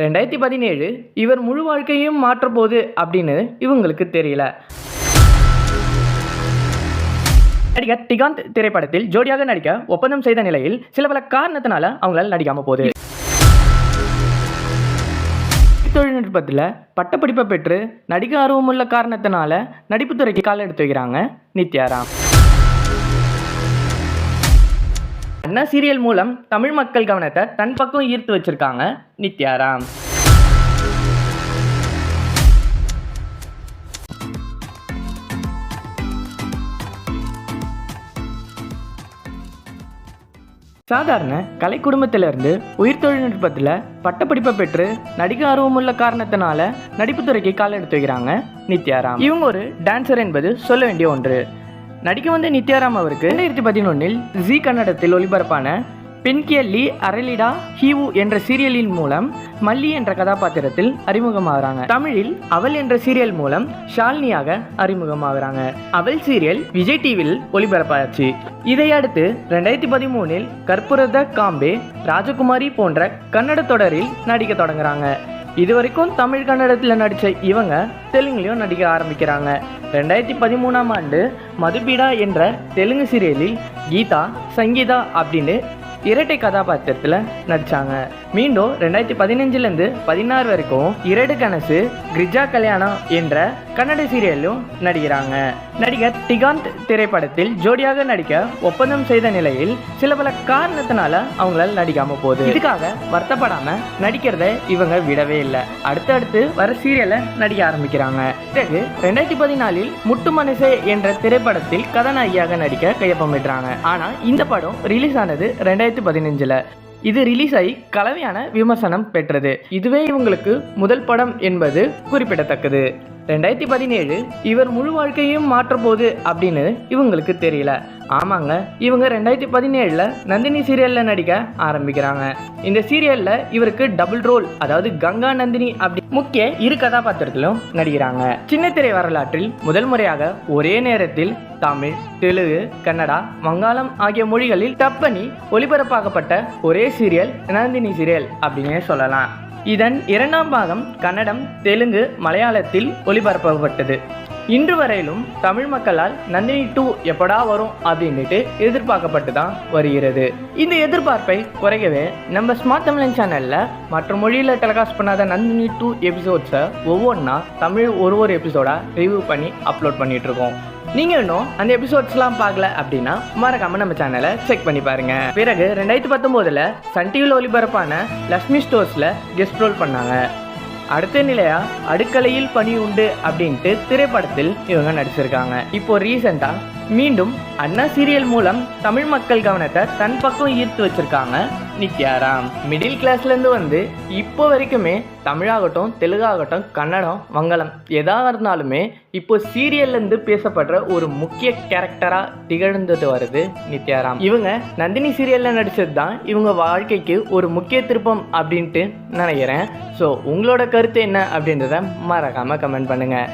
ரெண்டாயிரத்தி பதினேழு இவர் முழு வாழ்க்கையும் மாற்றப்போகுது அப்படின்னு இவங்களுக்கு தெரியல. நடிகர் திகாந்த் திரைப்படத்தில் ஜோடியாக நடிக்க ஒப்பந்தம் செய்த நிலையில் சில பல காரணத்தினால அவங்களால் நடிக்காம போகுது. தொழில்நுட்பத்தில் பட்டப்படிப்பை பெற்று நடிக்க ஆர்வமுள்ள காரணத்தினால நடிப்புத்துறைக்கு கால எடுத்து வைக்கிறாங்க நித்யாராம். அண்ணா சீரியல் மூலம் தமிழ் மக்கள் கவனத்தை தன் பக்கம் ஈர்த்து வச்சிருக்காங்க? நித்யாராம். சாதாரண கலை குடும்பத்திலிருந்து உயிர் தொழில்நுட்பத்தில் பட்டப்படிப்பை பெற்று நடிக்க ஆர்வமுள்ள காரணத்தினால நடிப்புத்துறைக்கு கால் எடுத்து வைக்கிறாங்க நித்யாராம். இவங்க ஒரு டான்சர் என்பது சொல்ல வேண்டிய ஒன்று. நடிக்க வந்த நித்யாராம் அவருக்கு. ரெண்டாயிரத்தி பதினொன்னில் ஜி கன்னடத்தில் ஒளிபரப்பான பென்கிய லீ அரலிடா ஹீவு என்ற சீரியலின் மூலம் மல்லி என்ற கதாபாத்திரத்தில் அறிமுகமாகறாங்க. தமிழில் அவள் என்ற சீரியல் மூலம் ஷாலினியாக அறிமுகமாகறாங்க. அவள் சீரியல் விஜய் டிவியில் ஒளிபரப்பாச்சு. இதையடுத்து ரெண்டாயிரத்தி பதிமூணில் கற்பூரத காம்பே ராஜகுமாரி போன்ற கன்னட தொடரில் நடிக்க தொடங்குறாங்க. இது வரைக்கும் தமிழ் கன்னடத்தில் நடித்த இவங்க தெலுங்குலையும் நடிக்க ஆரம்பிக்கிறாங்க. ரெண்டாயிரத்தி பதிமூணாம் ஆண்டு மதுபீடா என்ற தெலுங்கு சீரியலில் கீதா சங்கீதா அப்படின்னு இரட்டை கதாபாத்திரத்தில் நடித்தாங்க மீண்டும் ரெண்டாயிரத்தி பதினஞ்சுலேருந்து பதினாறு வரைக்கும் இரடு கனசு கிரிஜா கல்யாணம் என்ற கன்னட சீரியலும் நடிக்கிறாங்க. நடிகர் திகாந்த் திரைப்படத்தில் ஜோடியாக நடிக்க ஒப்பந்தம் செய்த நிலையில் சில பல காரணத்தினால அவங்களால நடிக்காம போகுது. இதுக்காக வருத்தப்படாம நடிக்கிறத இவங்க விடவே இல்லை. அடுத்தடுத்து வர சீரியலை நடிக்க ஆரம்பிக்கிறாங்க. பிறகு ரெண்டாயிரத்தி பதினாலில் முட்டு மனசே என்ற திரைப்படத்தில் கதாநாயகியாக நடிக்க கையொப்பமிடுறாங்க. ஆனா இந்த படம் ரிலீஸ் ஆனது ரெண்டாயிரத்தி பதினஞ்சுல. இது ரிலீஸ் ஆகி கலவையான விமர்சனம் பெற்றது. இதுவே இவங்களுக்கு முதல் படம் என்பது குறிப்பிடத்தக்கது. ரெண்டாயிரத்தி பதினேழு இவர் முழு வாழ்க்கையும் மாற்றப்போகுது அப்படின்னு இவங்களுக்கு தெரியல. ஆமாங்க. இவங்க ரெண்டாயிரத்தி பதினேழில் நந்தினி சீரியலில் நடிக்க ஆரம்பிக்கிறாங்க. இந்த சீரியலில் இவருக்கு டபுள் ரோல் அதாவது கங்கா நந்தினி அப்படி முக்கிய இரு கதாபாத்திரத்திலும் நடிக்கிறாங்க. சின்னத்திரை வரலாற்றில் முதல் முறையாக ஒரே நேரத்தில் தமிழ் தெலுங்கு கன்னடா வங்காளம் ஆகிய மொழிகளில் டப் பண்ணி ஒரே சீரியல் நந்தினி சீரியல் அப்படின்னே சொல்லலாம். இதன் இரண்டாம் பாகம் கன்னடம் தெலுங்கு மலையாளத்தில் ஒளிபரப்பப்பட்டது. இன்று வரையிலும் தமிழ் மக்களால் நந்தினி டூ எப்படா வரும் அப்படின்ட்டு எதிர்பார்க்கப்பட்டு தான் வருகிறது. இந்த எதிர்பார்ப்பை குறையவே நம்ம ஸ்மார்ட் தமிழன் சேனலில் மற்ற மொழியில் டெலிகாஸ்ட் பண்ணாத நந்தினி டூ எபிசோட்ஸை ஒவ்வொன்றா தமிழ் ஒரு ஒரு எபிசோடாக ரிவ்யூ பண்ணி அப்லோட் பண்ணிட்டு இருக்கோம் இன்னும் அந்த எபிசோட்ஸ்லாம் பார்க்கல அப்படின்னா மறக்காம நம்ம சேனலை செக் பண்ணி பாருங்க. பிறகு ரெண்டாயிரத்தி பத்தொம்போதில் சன் டிவியில் ஒளிபரப்பான லக்ஷ்மி ஸ்டோர்ஸில் கெஸ்ட் ரோல் பண்ணாங்க. அடுத்த நிலையா? அடுக்கலையில் பணி உண்டு அப்படின்ட்டு திரைப்படத்தில் இவங்க நடிச்சிருக்காங்க. இப்போ ரீசெண்டா மீண்டும் அண்ணா சீரியல் மூலம் தமிழ் மக்கள் கவனத்தை தன் பக்கம் ஈர்த்து வச்சிருக்காங்க. நித்யாராம். மிடில் கிளாஸ்லேருந்து வந்து இப்போ வரைக்குமே தமிழாகட்டும் தெலுங்காகட்டும் கன்னடம் வங்கலம் எதாக இருந்தாலுமே இப்போ சீரியல்லேருந்து பேசப்படுற ஒரு முக்கிய கேரக்டராக திகழ்ந்தது வருது நித்யாராம். இவங்க நந்தினி சீரியலில் நடித்தது தான் இவங்க வாழ்க்கைக்கு ஒரு முக்கிய திருப்பம் அப்படின்ட்டு நினைக்கிறேன். ஸோ உங்களோட கருத்து என்ன அப்படின்றத மறக்காமல் கமெண்ட் பண்ணுங்கள்